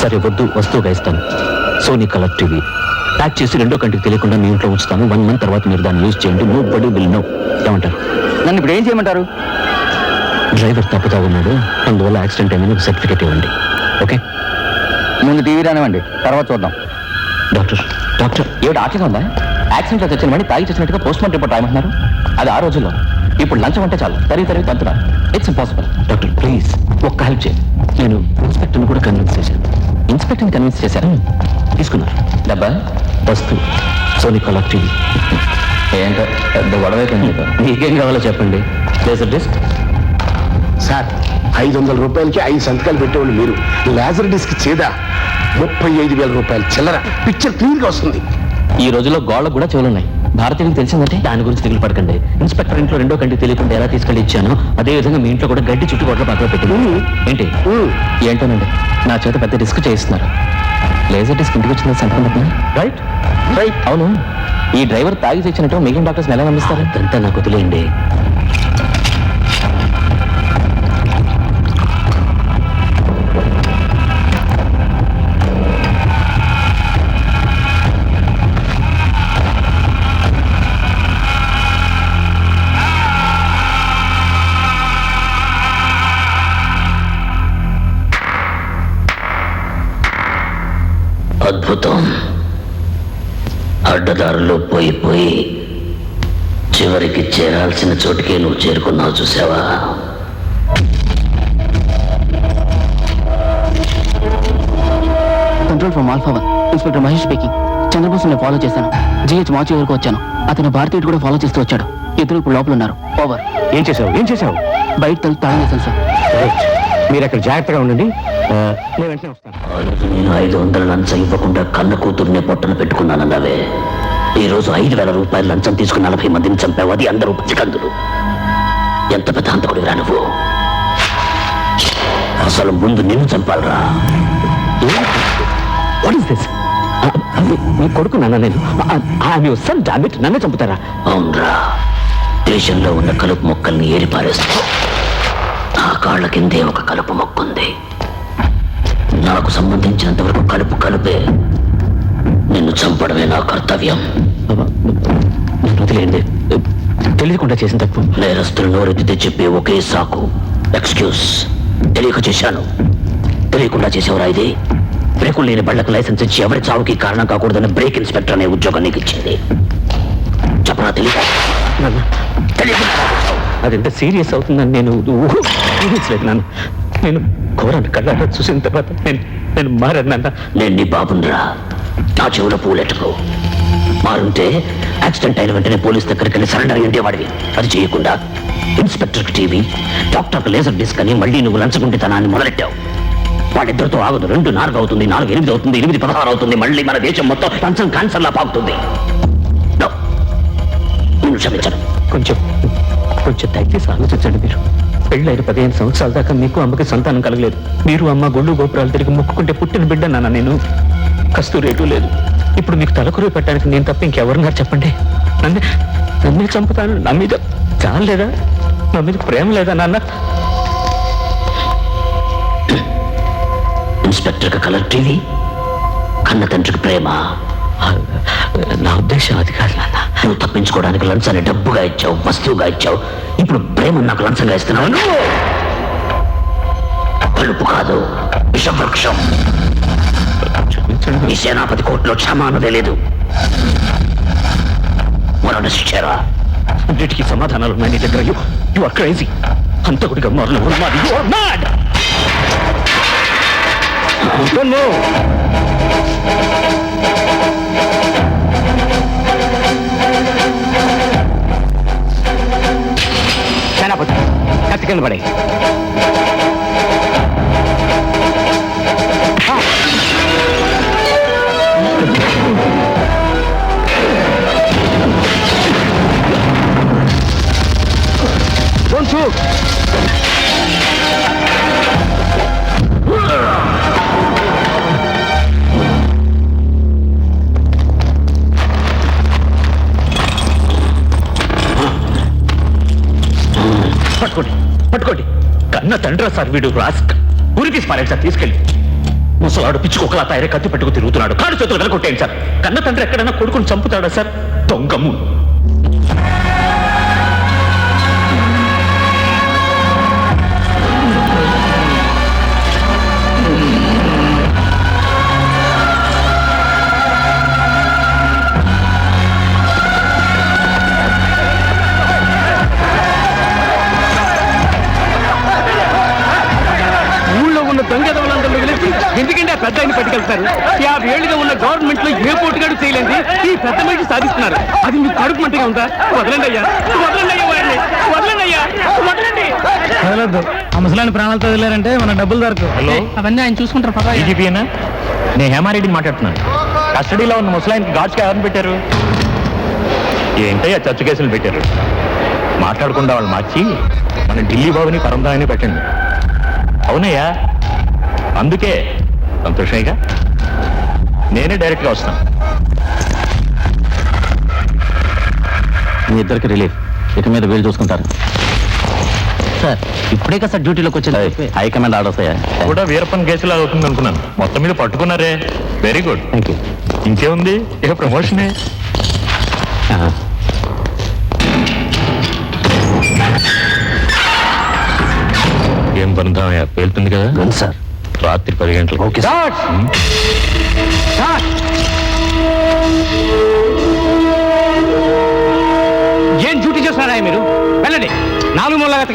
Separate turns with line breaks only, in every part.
సరే వద్దు వస్తువుగా ఇస్తాను. Sony colour TV. ప్యాక్ చేసి రెండో కంటికి తెలియకుండా మీ ఇంట్లో ఉంచుతాను. వన్ మంత్ తర్వాత మీరు దాన్ని యూజ్ చేయండి. నో బడీ విల్ నో ఏమంటారు?
నన్ను ఇప్పుడు ఏం చేయమంటారు?
డ్రైవర్ తప్పుతా ఉన్నాడు. అందువల్ల యాక్సిడెంట్ అయిందని సర్టిఫికేట్ ఇవ్వండి. ఓకే?
ముందు టీవీ రానివ్వండి. తర్వాత చూద్దాం.
Doctor doctor.
ఏమిటి ఆటగా ఉందా? యాక్సిడెంట్ తెచ్చిన వాడిని తాగి చేసినట్టుగా పోస్ట్ మార్టం రిపోర్ట్ రాయమంటున్నారు? అది ఆ రోజుల్లో. ఇప్పుడు లంచం అంటే చాలు. తరిగి తరిగి తంతున్నారు. ఇట్స్ ఇంపాసిబుల్
డాక్టర్ ప్లీజ్ ఒక్క హెల్ప్ చేయండి. నేను ఇన్స్పెక్టర్ని కూడా కన్విన్స్ చేశాను.
ఇన్స్పెక్టర్ని కన్విన్స్ చేశారు?
తీసుకున్నారు.
డబ్బా?
వస్తు. Sony colour TV.
ఏంటో? పెద్ద గొడవ మీకు.
కావాలో చెప్పండి. Laser disc?
సార్ ఐదు వందల రూపాయలకి ఐదు సంతకాలు పెట్టేవాళ్ళు మీరు. లేజర్ డిస్క్ చేదా? ముప్పై ఐదు వేల రూపాయలు చిల్లర. పిక్చర్ క్లియర్గా వస్తుంది.
ఈ రోజుల్లో గోళ్ళకు కూడా చెవులున్నాయి. భారతీయులకు తెలిసిందంటే?
దాని గురించి దిగులు పడకండి. ఇన్స్పెక్టర్ ఇంట్లో రెండో కంటికి తెలియకుండా ఎలా తీసుకెళ్ళి ఇచ్చానో అదే విధంగా మీ ఇంట్లో కూడా గడ్డి చుట్టుకోట్ల పక్కన పెట్టింది. ఏంటి?
ఏంటోనండి? నా చేత పెద్ద రిస్క్ చేయిస్తున్నారు. లేజర్ డిస్క్ ఇంటికి వచ్చింది సంతకం
రైట్.
రైట్. అవును. ఈ డ్రైవర్ తాగి తెచ్చినట్టు మిగిలిన డాక్టర్స్ ఎలా నమ్మిస్తారు?
అదంతా నాకు వదిలేయండి.
అద్భుతం. అడ్డదారుల్లో పోయి పోయి చివరికి చేరాల్సిన చోటుకే నువ్వు చేరుకున్నావు చూసావా?
Control from alpha one inspector Mahesh speaking చంద్రబోస్ని follow చేశాను జిహెచ్ మార్చి వరకు వచ్చాను. అతను భారతీయుడు కూడా ఫాలో చేస్తూ వచ్చాడు. ఇద్దరు ఇప్పుడు లోపల ఉన్నారు ఓవర్
ఏం చేసావు ఏం చేసావు
బయట తలుపు తాళం చేశాను సార్
మీరు అక్కడ జాగ్రత్తగా ఉండండి. ఆ, నేను వెంటనే వస్తాను.
ఐదు వందల లంచం ఇవ్వకుండా కన్న కూతుర్నే పొట్టన పెట్టుకున్నానన్నావే. ఈ రోజు ఐదు వేల రూపాయల లంచం తీసుకుని నలభై మందిని చంపావు. అది అందరూ పసికందులు ఎంత పెద్ద హంతకుడిరా నువ్వు? అసలు ముందు నిన్ను చంపాలరా?
వాట్ ఇస్ దిస్ మీ కొడుకు నాన్న నేను. యువర్ సన్ డామిట్ నన్నే చంపుతారా?
అవునరా. దేశంలో ఉన్న కలుపు మొక్కల్ని ఏరిపారేస్తా కాళ్ళ కిందే ఒక కలుపు మొక్కుంది. నాకు సంబంధించినంత వరకు కలుపు కలుపే నిన్ను చంపడమే నా కర్తవ్యం.
తెలియకుండా చేసిన తప్పు.
నేరస్తులు నోరెత్తితే చెప్పే ఒకే సాకు. ఎక్స్క్యూజ్ తెలియక చేశాను. తెలియకుండా చేసేవరా ఇది? బ్రేకులు లేని బళ్ళకు లైసెన్స్ ఇచ్చి ఎవరి చావుకి కారణం కాకూడదని బ్రేక్ ఇన్స్పెక్టర్ అనే ఉద్యోగం నీకు ఇచ్చింది. చెప్పరా తెలియక
నాన్న.
తెలియకుండా
అది ఎంత సీరియస్ అవుతుందని నేను ఊహ- ఊహించలేదు నాన్న నేను ఘోరాన్ని కళ్ళారా చూసిన తర్వాత నేను నేను మారాను నాన్న.
నేను నీ బాబునరా. నా చెవులో పూలెట్టుకో. మారుంటే యాక్సిడెంట్ అయిన వెంటనే పోలీస్ దగ్గరికి వెళ్ళి సరెండర్ అయ్యి ఉండేవాడివి. అది చేయకుండా ఇన్స్పెక్టర్కి టీవీ డాక్టర్కి లేజర్ డిస్క్ అని మళ్ళీ నువ్వు లంచగుంటితనాన్ని మొదలెట్టావు. వాడిద్దరితో ఆగదు. రెండు నాలుగు అవుతుంది నాలుగు ఎనిమిది అవుతుంది ఎనిమిది పదహారు అవుతుంది. మళ్ళీ మన దేశం మొత్తం లంచం క్యాన్సర్లా పాకుతుంది. క్షమించను.
కొంచెం కొంచెం దయచేసి ఆలోచించండి మీరు. పెళ్ళైన పదిహేను సంవత్సరాల దాకా మీకు అమ్మకి సంతానం కలగలేదు. మీరు అమ్మ గొళ్ళు గోపురాలు తిరిగి మొక్కుకుంటే పుట్టిన బిడ్డ నాన్న నేను. కస్తూరి రేటు లేదు. ఇప్పుడు మీకు తలకురు పెట్టడానికి నేను తప్ప ఇంకెవరున్నారు చెప్పండి? నన్ను నన్నే చంపుతాను నా మీద చాలు లేదా? నా మీద ప్రేమ లేదా నాన్న?
ఇన్స్పెక్టర్కి కలర్ టీవీ కన్న తండ్రికి ప్రేమ
నా ఉద్దేశం అది కాదు నాన్న.
నువ్వు తప్పించుకోవడానికి లంచాన్ని డబ్బుగా ఇచ్చావు వస్తువుగా ఇచ్చావు. ఇప్పుడు ప్రేమ నాకు లంచంగా ఇస్తున్నావు. కలుపు కాదు విషవృక్షం. ఈ సేనాపతి కోర్టులో క్షమ అన్నదే లేదు. మరణ శిక్షరా
అన్నిటికీ సమాధానాలు ఉన్నాయి నీ దగ్గర. You are crazy ఉన్మాది. You are mad
Senapathi కత్తి కింద పడే Don't shoot!
కన్న తండ్రి సార్ వీడు రాస్క్ ఉరికి పారాడు సార్ తీసుకెళ్ళి. ముసలాడు పిచ్చుకోకలా తయారే కత్తి పెట్టుకు తిరుగుతున్నాడు. కాడు చేతులు వెలకొట్టేయండి సార్. కన్న తండ్రి ఎక్కడైనా కొడుకుని చంపుతాడా సార్? దొంగము
సాధిస్తున్నారు. అది మీకు కడుపు మంటగా ఉందా? వదలండి అయ్యా. వదలండి అయ్యా వాడిని వదలండి అయ్యా. వదలండి.
వదలొద్దు. ఆ ముసలాన్ని ప్రాణాలతో వదిలేరంటే మన డబ్బులు దొరకవు.
హలో.
అవన్నీ ఆయన చూసుకుంటారు పదా
డీజీపీనా నేను హేమారెడ్డిని మాట్లాడుతున్నాను. కస్టడీలో ఉన్న ముసలాయిన్కి గాడ్స్కి ఎవరిని పెట్టారు? ఏంటయ్యా చచ్చు కేసులు పెట్టారు? మాట్లాడకుండా వాళ్ళు మార్చి మన ఢిల్లీ బాబుని పరందామని పెట్టండి. అవునయ్యా. అందుకే సంతోషమేగా నేనే డైరెక్ట్గా వస్తాను.
మీ ఇద్దరికి రిలీఫ్. ఇక మీద వీళ్ళు చూసుకుంటారు. సార్ ఇప్పుడే కదా సార్ డ్యూటీలోకి వచ్చింది. హైకమాండ్ ఆర్డర్స్ అయ్యా
కూడా వీరప్పన్ కేసులో అవుతుంది అనుకున్నాను. మొత్తం మీద పట్టుకున్నారే. వెరీ గుడ్
థ్యాంక్ యూ
ఇంకేముంది? ఇక ప్రమోషనే ఏం పనిద్దామయ్యా పేలుతుంది కదా?
సార్.
రాత్రి పది గంటలకు.
ఓకే
ఏం చేస్తున్నారా మీరు? వెళ్ళండి. నాలుగు మూల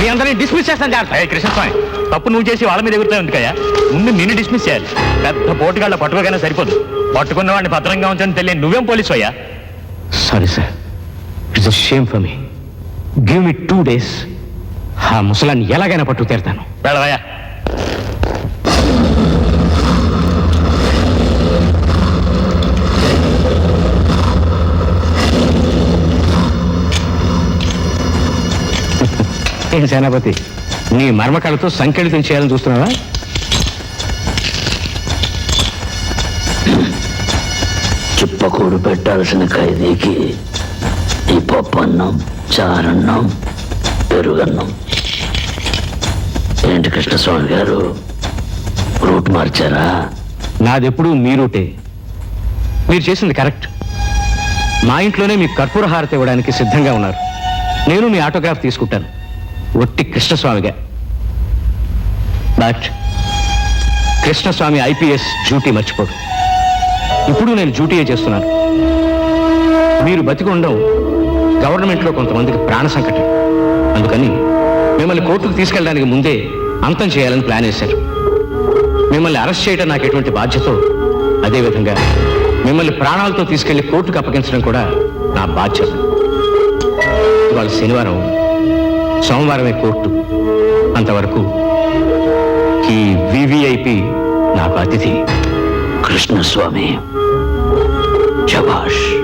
మీ అందరినీ డిస్మిస్ చేస్తాను జాగ్రత్త.
కృష్ణస్వామి తప్పు నువ్వు చేసి వాళ్ళ మీద ఎగురుతావు ఎందుకయ్యా? ముందు నిన్ను డిస్మిస్ చేయాలి. పెద్ద పోటుగాళ్ళ పట్టుకోగానే సరిపోదు. పట్టుకున్న వాడిని భద్రంగా ఉంచని తెలియని నువ్వేం పోలీసు అయ్యా?
Sorry sir it's a shame for me give me two days ఆ ముసలాన్ని ఎలాగైనా పట్టు తీరుతాను.
వెళ్ళవయ్యా.
ఏం సేనాపతి? నీ మర్మకాలతో సంకెళితం చేయాలని చూస్తున్నావా?
చిప్పకూడు పెట్టాల్సిన ఖైదీకి ఈ పప్పన్నం చారన్నం పెరుగన్నం. ఏంటి కృష్ణస్వామి గారు? రూట్ మార్చారా?
నాదెప్పుడు మీ రూటే. మీరు చేసింది కరెక్ట్. మా ఇంట్లోనే మీకు కర్పూర హారతి ఇవ్వడానికి సిద్ధంగా ఉన్నారు. నేను మీ ఆటోగ్రాఫ్ తీసుకుంటాను. ఒట్టి కృష్ణస్వామిగా. బట్ కృష్ణస్వామి ఐపీఎస్ డ్యూటీ మర్చిపోడు ఇప్పుడు నేను డ్యూటీయే చేస్తున్నాను. మీరు బతికి ఉండడం గవర్నమెంట్లో కొంతమందికి ప్రాణ సంకటం. అందుకని మిమ్మల్ని కోర్టుకు తీసుకెళ్ళడానికి ముందే అంతం చేయాలని ప్లాన్ వేశారు. మిమ్మల్ని అరెస్ట్ చేయడం నాకు ఎటువంటి బాధ్యత అదేవిధంగా మిమ్మల్ని ప్రాణాలతో తీసుకెళ్ళి కోర్టుకు అప్పగించడం కూడా నా బాధ్యత. ఇవాళ శనివారం. సోమవారమే కోర్టు. అంతవరకు ఈ వివిఐపి నాకు అతిథి.
కృష్ణస్వామి శభాష్.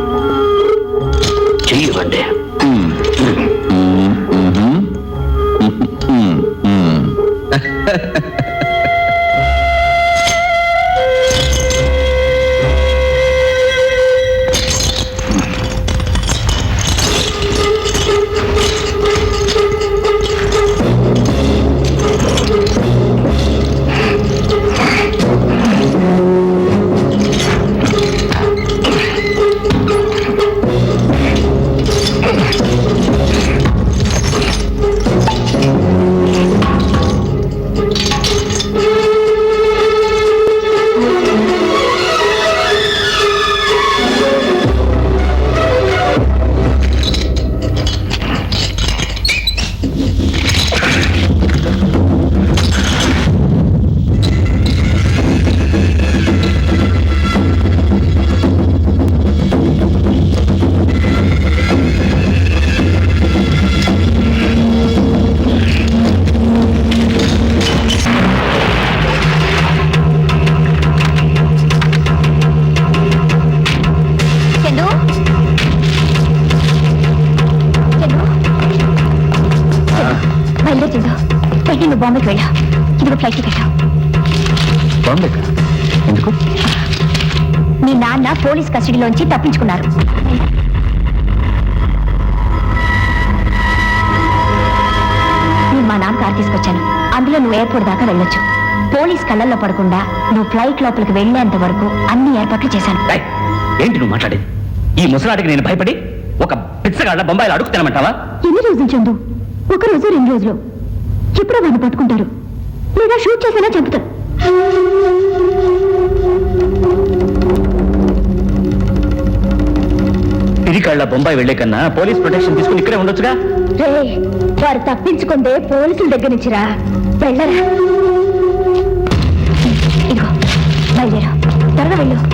చెయ్యవండి.
బయలుదేరి చందు పెట్టి నువ్వు బాంబేకి వెళ్ళా. ఇదిగో ఫ్లైట్ టికెట్
బాగుంది ఎందుకు?
మీ నాన్న పోలీస్ కస్టడీలోంచి తప్పించుకున్నారు. నేను మా నాన్న కార్ తీసుకొచ్చాను. అందులో నువ్వు ఎయిర్పోర్ట్ దాకా వెళ్ళొచ్చు. పోలీస్ కళ్ళల్లో పడకుండా నువ్వు ఫ్లైట్ లోపలికి వెళ్ళేంత వరకు అన్ని ఏర్పాట్లు చేశాను.
ఏంటి నువ్వు మాట్లాడేది? ఈ ముసలాడికి నేను భయపడి ఒక పిచ్చగాళ్ళ బొంబాయిలో అడుగు తినమంటావా?
ఎన్ని రోజులు చందు ఒక రోజు రెండు రోజులు. ఇప్పుడు వాళ్ళు పట్టుకుంటారు. లేదా షూట్ చేసేలా చెబుతారు.
పిరికాళ్ళ బొంబాయి వెళ్ళే కన్నా పోలీస్ ప్రొటెక్షన్ తీసుకుని ఇక్కడే ఉండొచ్చుగా?
రే వారు తప్పించుకుంటే పోలీసుల దగ్గర నుంచిరా. వెళ్ళరా. ఇదిగో బయలుదేరా. త్వరగా వెళ్ళు.